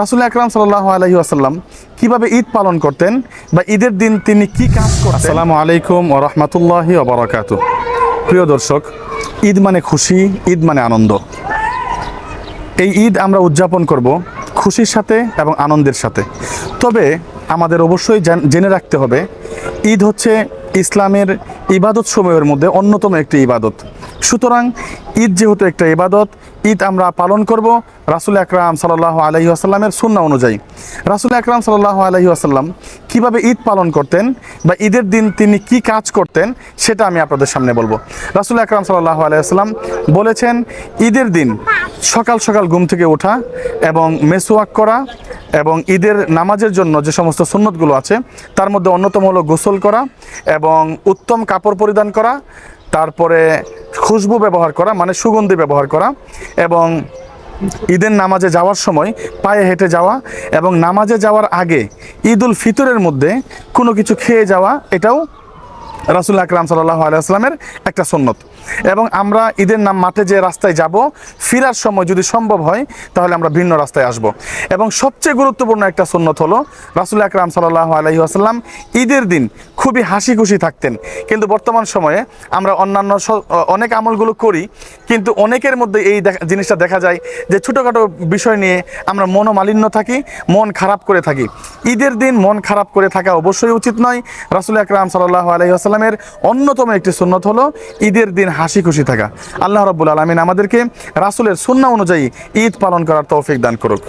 রাসুল আকরাম সাল্লাহ আলহি আসাল্লাম কীভাবে ঈদ পালন করতেন বা ঈদের দিন তিনি কি কাজ করতেন? আসসালামু আলাইকুম ও রহমতুল্লাহি ওবরাকাতু প্রিয় দর্শক, ঈদ মানে খুশি, ঈদ মানে আনন্দ। এই ঈদ আমরা উদযাপন করব খুশির সাথে এবং আনন্দের সাথে। তবে আমাদের অবশ্যই জেনে রাখতে হবে, ঈদ হচ্ছে ইসলামের ইবাদত সময়ের মধ্যে অন্যতম একটি ইবাদত। সুতরাং ঈদ যেহেতু একটা ইবাদত, ঈদ আমরা পালন করব রাসুল আকরাম সাল্লাহ আলহি আসাল্লামের সুন্না অনুযায়ী। রাসুল আকরাম সাল্লাহ আলহি আসাল্লাম কীভাবে ঈদ পালন করতেন বা ঈদের দিন তিনি কি কাজ করতেন সেটা আমি আপনাদের সামনে বলব। রাসুল আকরাম সাল্লাহ আলাইসাল্লাম বলেছেন, ঈদের দিন সকাল সকাল ঘুম থেকে ওঠা এবং মেসোয়াক করা এবং ঈদের নামাজের জন্য যে সমস্ত সুন্নতগুলো আছে, তার মধ্যে অন্যতম হলো গোসল করা এবং উত্তম কাপড় পরিধান করা, তারপরে খুশবু ব্যবহার করা মানে সুগন্ধি ব্যবহার করা এবং ঈদের নামাজে যাওয়ার সময় পায়ে হেঁটে যাওয়া এবং নামাজে যাওয়ার আগে ঈদ উল ফিতরের মধ্যে কোনো কিছু খেয়ে যাওয়া, এটাও রাসুল আকরাম সাল্লাহ আলাইসলামের একটা সন্ন্যত এবং আমরা ঈদের নাম মাঠে যে রাস্তায় যাব, ফিরার সময় যদি সম্ভব হয়, তাহলে আমরা ভিন্ন রাস্তায় আসব। এবং সবচেয়ে গুরুত্বপূর্ণ একটা সন্ন্যত হলো, রাসুল আকরাম সাল্লাহ আলহি আসাল্লাম ঈদের দিন খুবই হাসি খুশি থাকতেন। কিন্তু বর্তমান সময়ে আমরা অন্যান্য অনেক আমলগুলো করি, কিন্তু অনেকের মধ্যে এই জিনিসটা দেখা যায় যে ছোটোখাটো বিষয় নিয়ে আমরা মনোমালিন্য থাকি, মন খারাপ করে থাকি। ঈদের দিন মন খারাপ করে থাকা অবশ্যই উচিত নয়। রাসুল আকরাম সাল্লাহ আলহি আসাল্লামের অন্যতম একটি সুন্নত হলো ঈদের দিন হাসি খুশি থাকা। আল্লাহ রব্বুল আলমিন আমাদেরকে রাসুলের সুন্না অনুযায়ী ঈদ পালন করার তৌফিক দান করুক।